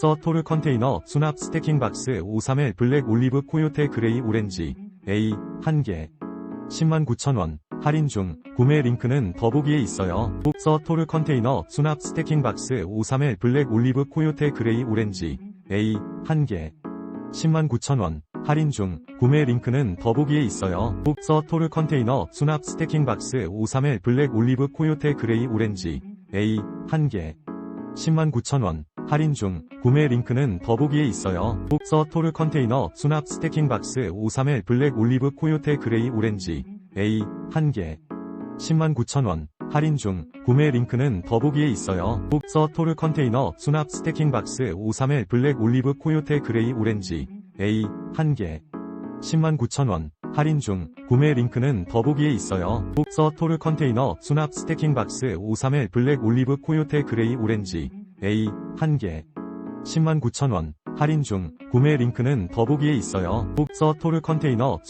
서 토르 컨테이너 수납 스태킹 박스 531 블랙 올리브 코요테 그레이 오렌지 A 1개. 109,000원 할인 중. 구매 링크는 더보기에 있어요. 서 토르 컨테이너 수납 스태킹 박스 531 블랙 올리브 코요테 그레이 오렌지 A 1개. 109,000원 할인 중. 구매 링크는 더보기에 있어요. 서 토르 컨테이너 수납 스태킹 박스 531 블랙 올리브 코요테 그레이 오렌지 A 1개. 109,000원 할인 중 구매 링크는 더보기에 있어요. 서 토르 컨테이너 수납 스태킹 박스 531 블랙 올리브 코요테 그레이 오렌지 A 1개 109,000원 할인 중 구매 링크는 더보기에 있어요. 서 토르 컨테이너 수납 스태킹 박스 531 블랙 올리브 코요테 그레이 오렌지 A 1개 109,000원 할인 중 구매 링크는 더보기에 있어요. 서 토르 컨테이너 수납 스태킹 박스 531 블랙 올리브 코요테 그레이 오렌지 A 1개. 109,000원. 할인 중 구매 링크는 더보기에 있어요. 서 토르 컨테이너